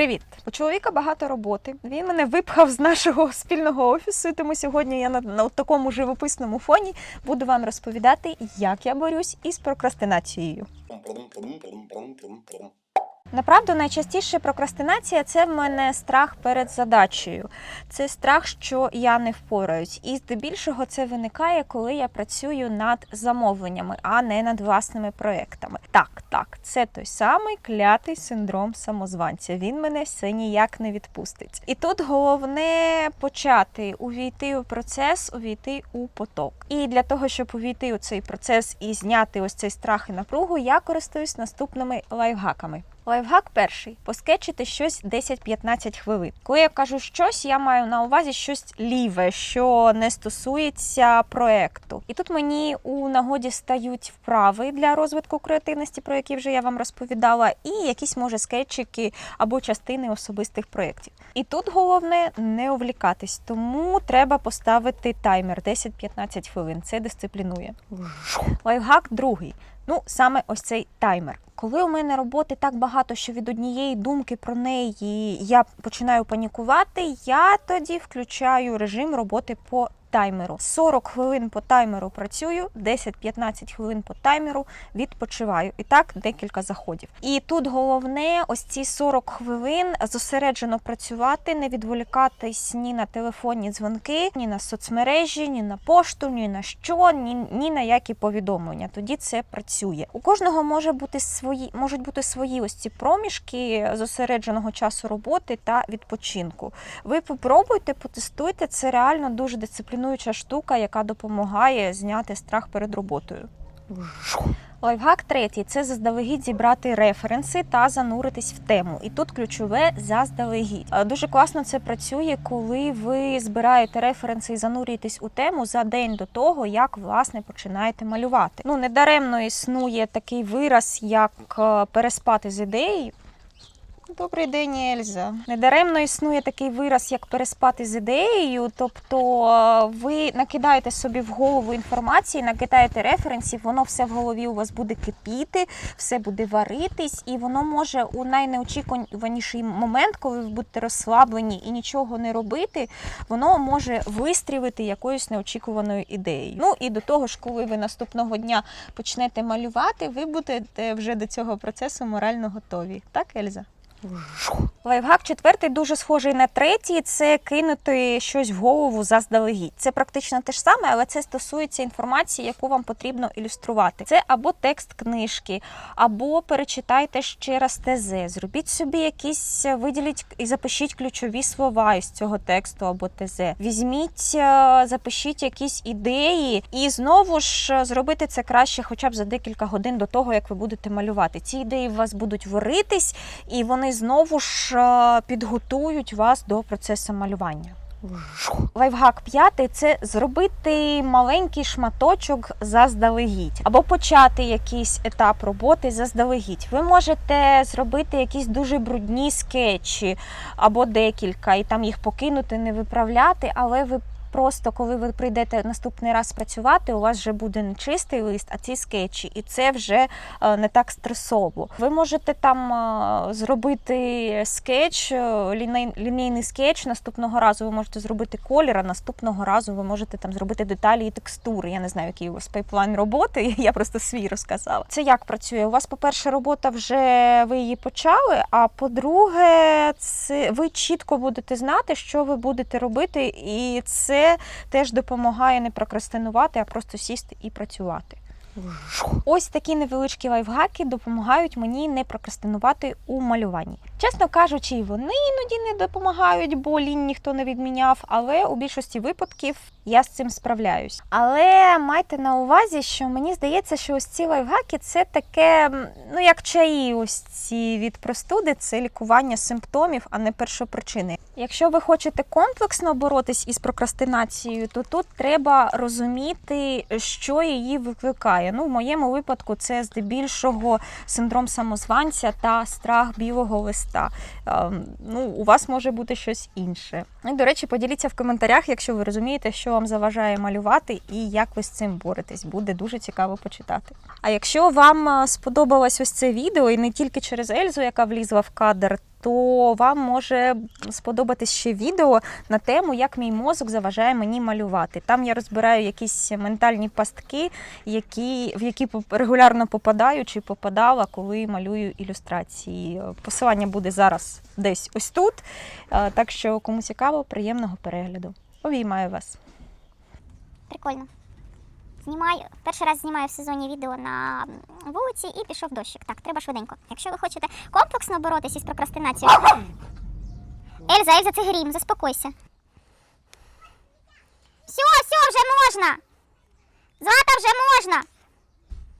Привіт! У чоловіка багато роботи. Він мене випхав з нашого спільного офісу. Тому сьогодні я на, на такому живописному фоні буду вам розповідати, як я борюсь із прокрастинацією. Направду, найчастіше прокрастинація це в мене страх перед задачею. Це страх, що я не впораюсь. І здебільшого це виникає, коли я працюю над замовленнями, а не над власними проектами. Так, так, це той самий клятий синдром самозванця. Він мене все ніяк не відпустить. І тут головне почати увійти у процес, увійти у поток. І для того, щоб увійти у цей процес і зняти ось цей страх і напругу, я користуюсь наступними лайфхаками. Лайфхак перший поскечити щось 10-15 хвилин. Коли я кажу щось, я маю на увазі щось ліве, що не стосується проекту. І тут мені у нагоді стають вправи для розвитку креативності, про які вже я вам розповідала, і якісь може скетчики або частини особистих проєктів. І тут головне не увлікатись, тому треба поставити таймер 10-15 хвилин. Це дисциплінує. Лайфхак другий. Ну, саме ось цей таймер. Коли у мене роботи так багато, що від однієї думки про неї я починаю панікувати, я тоді включаю режим роботи по таймеру. 40 хвилин по таймеру працюю, 10-15 хвилин по таймеру відпочиваю. І так декілька заходів. І тут головне ось ці 40 хвилин зосереджено працювати, не відволікатись ні на телефонні дзвонки, ні на соцмережі, ні на пошту, ні на що, ні, ні на які повідомлення. Тоді це працює. У кожного може бути свої, можуть бути свої ось ці проміжки зосередженого часу роботи та відпочинку. Ви попробуйте, потестуйте. Це реально дуже дисциплінуюча штука, яка допомагає зняти страх перед роботою. Лайфхак третій це заздалегідь зібрати референси та зануритись в тему. І тут ключове заздалегідь. Дуже класно це працює, коли ви збираєте референси і занурюєтесь у тему за день до того, як власне починаєте малювати. Ну недаремно існує такий вираз, як е, переспати з ідеєю. Добрий день, Ельза. Недаремно існує такий вираз, як переспати з ідеєю. Тобто е, ви накидаєте собі в голову інформації, накидаєте референсів, воно все в голові у вас буде кипіти, все буде варитись, і воно може у найнеочікуваніший момент, коли ви будете розслаблені і нічого не робити, воно може вистрілити якоюсь неочікуваною ідеєю. Ну і до того ж, коли ви наступного дня почнете малювати, ви будете вже до цього процесу морально готові. Так, Ельза? Лайфхак четвертий дуже схожий на третій. Це кинути щось в голову заздалегідь. Це практично те ж саме, але це стосується інформації, яку вам потрібно ілюструвати. Це або текст книжки, або перечитайте ще раз ТЗ. Зробіть собі якісь, виділіть і запишіть ключові слова із цього тексту або ТЗ. Візьміть, е, запишіть якісь ідеї, і знову ж е, зробити це краще, хоча б за декілька годин до того, як ви будете малювати. Ці ідеї у вас будуть варитись, і вони знову ж е, підготують вас до процесу малювання. Лайфхак п'ятий це зробити маленький шматочок заздалегідь, або почати якийсь етап роботи заздалегідь. Ви можете зробити якісь дуже брудні скетчі або декілька, і там їх покинути, не виправляти, але ви. Просто коли ви прийдете наступний раз працювати, у вас вже буде не чистий лист, а ці скетчі, і це вже е, не так стресово. Ви можете там е, зробити скетч, е, лінійний скетч. Наступного разу ви можете зробити колір, а наступного разу ви можете там зробити деталі і текстури. Я не знаю, який у вас пайплайн роботи. Я просто свій розказала. Це як працює? У вас, по-перше, робота вже ви її почали. А по-друге, це ви чітко будете знати, що ви будете робити, і це теж допомагає не прокрастинувати, а просто сісти і працювати. Ось такі невеличкі лайфхаки допомагають мені не прокрастинувати у малюванні. Чесно кажучи, і вони іноді не допомагають, бо лінь ніхто не відміняв, але у більшості випадків я з цим справляюсь. Але майте на увазі, що мені здається, що ось ці лайфхаки це таке, ну як чаї, ось ці від простуди, це лікування симптомів, а не першопричини. Якщо ви хочете комплексно боротись із прокрастинацією, то тут треба розуміти, що її викликає. Ну, в моєму випадку це здебільшого синдром самозванця та страх білого листа. Ем, Ну, у вас може бути щось інше. І, до речі, поділіться в коментарях, якщо ви розумієте, що вам заважає малювати і як ви з цим боретесь. Буде дуже цікаво почитати. А якщо вам сподобалось ось це відео, і не тільки через Ельзу, яка влізла в кадр, то вам може сподобатись ще відео на тему, як мій мозок заважає мені малювати. Там я розбираю якісь ментальні пастки, які, в які регулярно попадаю чи попадала, коли малюю ілюстрації. Посилання буде зараз десь ось тут. Так що, кому цікаво, приємного перегляду. Обіймаю вас. Прикольно. Знімаю, перший раз знімаю в сезоні відео на вулиці і пішов дощик. Так, треба швиденько. Якщо ви хочете комплексно боротися із прокрастинацією. Ельза, Ельза, це грім, заспокойся. Все, все, вже можна. Злата, вже можна.